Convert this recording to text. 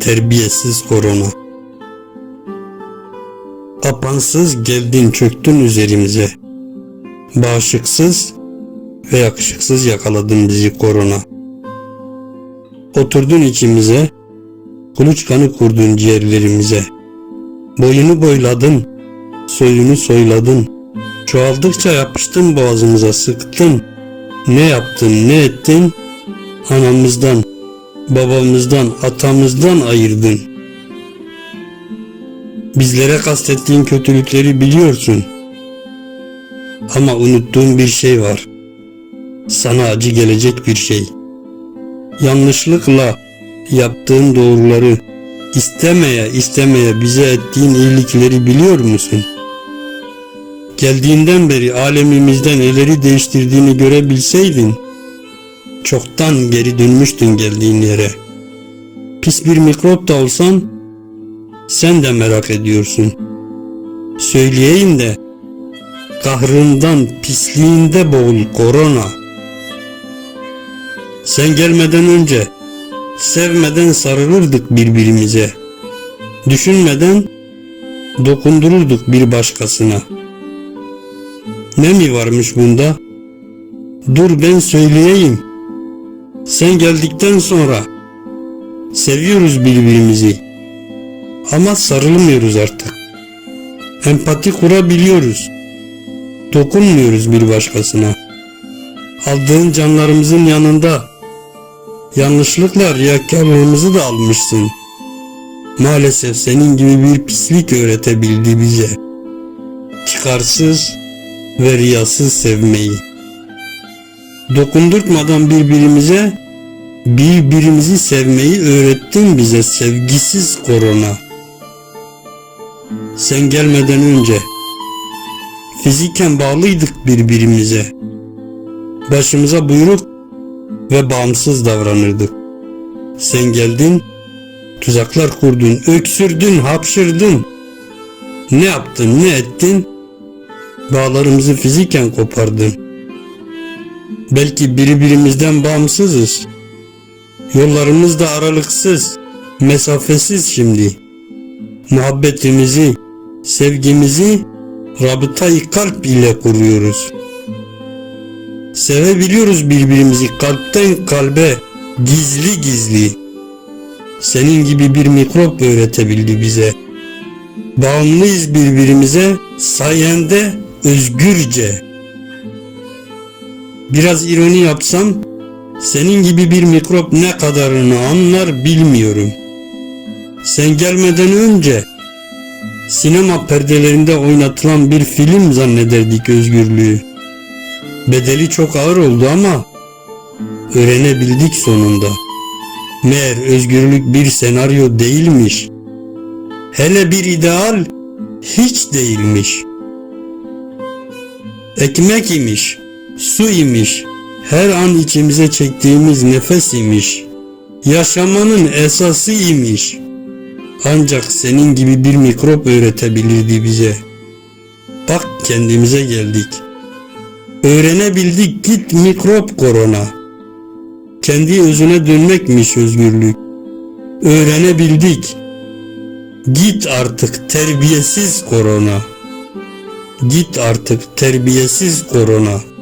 terbiyesiz korona. Kapansız geldin çöktün üzerimize. Bağışıksız ve yakışıksız yakaladın bizi korona. Oturdun içimize, kuluçkanı kurdun ciğerlerimize. Boyunu boyladın, soyunu soyladın. Çoğaldıkça yapıştın boğazımıza sıktın. Ne yaptın ne ettin? Anamızdan, babamızdan, atamızdan ayırdın. Bizlere kastettiğin kötülükleri biliyorsun. Ama unuttuğun bir şey var. Sana acı gelecek bir şey. Yanlışlıkla yaptığın doğruları istemeye istemeye bize ettiğin iyilikleri biliyor musun? Geldiğinden beri alemimizde neleri değiştirdiğini görebilseydin, çoktan geri dönmüştün geldiğin yere. Pis bir mikrop da olsan, sen de merak ediyorsun. Söyleyeyim de, kahrından, pisliğinde boğul korona. Sen gelmeden önce, sevmeden sarılırdık birbirimize. Düşünmeden, dokundururduk bir başkasına. Ne mi varmış bunda? Dur ben söyleyeyim. Sen geldikten sonra seviyoruz birbirimizi. Ama sarılmıyoruz artık. Empati kurabiliyoruz. Dokunmuyoruz bir başkasına. Aldığın canlarımızın yanında yanlışlıkla riyakarlığımızı da almışsın. Maalesef senin gibi bir pislik öğretebildi bize. Çıkarsız ve riyasız sevmeyi. Dokundurtmadan birbirimize birbirimizi sevmeyi öğrettin bize sevgisiz korona. Sen gelmeden önce fiziken bağlıydık birbirimize. Başımıza buyruk ve bağımsız davranırdık. Sen geldin, tuzaklar kurdun, öksürdün, hapşırdın. Ne yaptın, ne ettin? Bağlarımızı fiziken kopardın. Belki birbirimizden bağımsızız. Yollarımız da aralıksız, mesafesiz şimdi. Muhabbetimizi, sevgimizi rabıtayı kalp ile kuruyoruz. Sevebiliyoruz birbirimizi kalpten kalbe, gizli gizli. Senin gibi bir mikrop öğretebildi bize. Bağımlıyız birbirimize sayende özgürce. Biraz ironi yapsam senin gibi bir mikrop ne kadarını anlar bilmiyorum. Sen gelmeden önce sinema perdelerinde oynatılan bir film zannederdik özgürlüğü. Bedeli çok ağır oldu ama öğrenebildik sonunda. Meğer özgürlük bir senaryo değilmiş. Hele bir ideal hiç değilmiş. Ekmek imiş, su imiş, her an içimize çektiğimiz nefes imiş. Yaşamanın esası imiş. Ancak senin gibi bir mikrop öğretebilirdi bize. Bak kendimize geldik. Öğrenebildik git mikrop korona. Kendi özüne dönmekmiş özgürlük. Öğrenebildik. Git artık terbiyesiz korona. Git artık terbiyesiz korona.